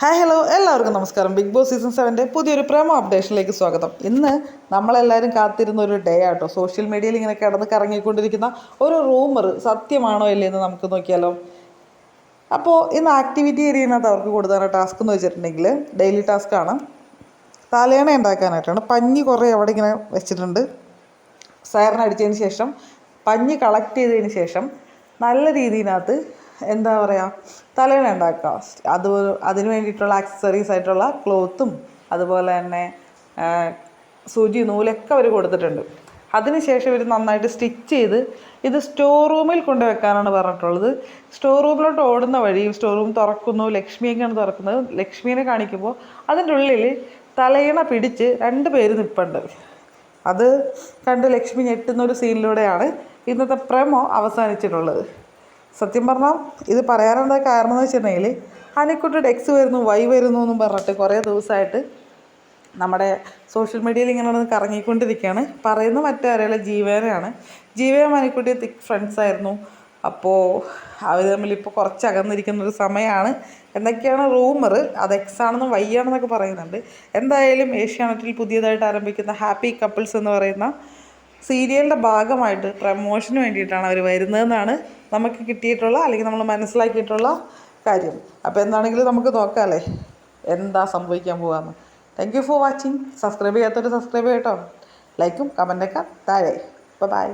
Hi hello എല്ലാവർക്കും നമസ്കാരം. Big boss season സെവന്റെ പുതിയൊരു പ്രേമ അപ്ഡേഷനിലേക്ക് സ്വാഗതം. ഇന്ന് നമ്മളെല്ലാവരും കാത്തിരുന്ന ഒരു ഡേ ആട്ടോ. സോഷ്യൽ മീഡിയയിൽ ഇങ്ങനെ കിടന്ന് കറങ്ങിക്കൊണ്ടിരിക്കുന്ന ഒരു റൂമർ സത്യമാണോ ഇല്ലേ എന്ന് നമുക്ക് നോക്കിയാലോ. അപ്പോൾ ഇന്ന് ആക്ടിവിറ്റി ഏരിയനകത്ത് അവർക്ക് കൊടുക്കാനുള്ള ടാസ്ക് എന്ന് വെച്ചിട്ടുണ്ടെങ്കിൽ ഡെയിലി ടാസ്ക്കാണ് തലേണ ഉണ്ടാക്കാനായിട്ടാണ്. പഞ്ഞി കുറേ അവിടെ ഇങ്ങനെ വെച്ചിട്ടുണ്ട്. സയറിനടിച്ചതിന് ശേഷം പഞ്ഞി കളക്ട് ചെയ്തതിന് ശേഷം നല്ല രീതിയിനകത്ത് എന്താ പറയുക തലേണ ഉണ്ടാക്കുക. അത് അതിന് വേണ്ടിയിട്ടുള്ള ആക്സസറീസ് ആയിട്ടുള്ള ക്ലോത്തും അതുപോലെ തന്നെ സൂചി നൂലൊക്കെ അവർ കൊടുത്തിട്ടുണ്ട്. അതിനുശേഷം ഇവർ നന്നായിട്ട് സ്റ്റിച്ച് ചെയ്ത് ഇത് സ്റ്റോർ റൂമിൽ കൊണ്ട് വെക്കാനാണ് പറഞ്ഞിട്ടുള്ളത്. സ്റ്റോർ റൂമിലോട്ട് ഓടുന്ന വഴി സ്റ്റോർ റൂം തുറക്കുന്നു ലക്ഷ്മിയൊക്കെയാണ് തുറക്കുന്നത്. ലക്ഷ്മിയെ കാണിക്കുമ്പോൾ അതിന്റെ ഉള്ളിൽ തലയിണ പിടിച്ച് രണ്ട് പേര് നിൽപ്പുണ്ട് അത് കണ്ട് ലക്ഷ്മി ഞെട്ടുന്ന ഒരു സീനിലൂടെയാണ് ഇന്നത്തെ പ്രമോ അവസാനിച്ചിട്ടുള്ളത്. സത്യം പറഞ്ഞാൽ ഇത് പറയാനുള്ള കാരണം എന്ന് വെച്ചിട്ടുണ്ടെങ്കിൽ അനിക്കുട്ടിയുടെ എക്സ് വരുന്നു വൈ വരുന്നു എന്നും പറഞ്ഞിട്ട് കുറേ ദിവസമായിട്ട് നമ്മുടെ സോഷ്യൽ മീഡിയയിൽ ഇങ്ങനെ ഒന്ന് കറങ്ങിക്കൊണ്ടിരിക്കുകയാണ്. പറയുന്ന മറ്റാരെയുള്ള ജീവേനയാണ്. ജീവയും അനിക്കുട്ടി തിക് ഫ്രണ്ട്സ് ആയിരുന്നു. അപ്പോൾ അവർ തമ്മിൽ ഇപ്പോൾ കുറച്ച് അകന്നിരിക്കുന്ന ഒരു സമയമാണ് എന്തൊക്കെയാണ് റൂമർ അത് എക്സ് ആണെന്നും വൈ ആണെന്നൊക്കെ പറയുന്നുണ്ട്. എന്തായാലും ഏഷ്യാനെറ്റിൽ പുതിയതായിട്ട് ആരംഭിക്കുന്ന ഹാപ്പി കപ്പിൾസ് എന്ന് പറയുന്ന സീരിയലിന്റെ ഭാഗമായിട്ട് പ്രമോഷന് വേണ്ടിയിട്ടാണ് അവർ വരുന്നതെന്നാണ് നമുക്ക് കിട്ടിയിട്ടുള്ള അല്ലെങ്കിൽ നമ്മൾ മനസ്സിലാക്കിയിട്ടുള്ള കാര്യം. അപ്പോൾ എന്താണെങ്കിലും നമുക്ക് നോക്കാമല്ലേ എന്താ സംഭവിക്കാൻ പോകാമെന്ന് thank you for watching subscribe ചെയ്യാത്തവർ സബ്സ്ക്രൈബ് ചെയ്യട്ടോ. ലൈക്കും കമന്റൊക്കെ താഴെ. ബൈ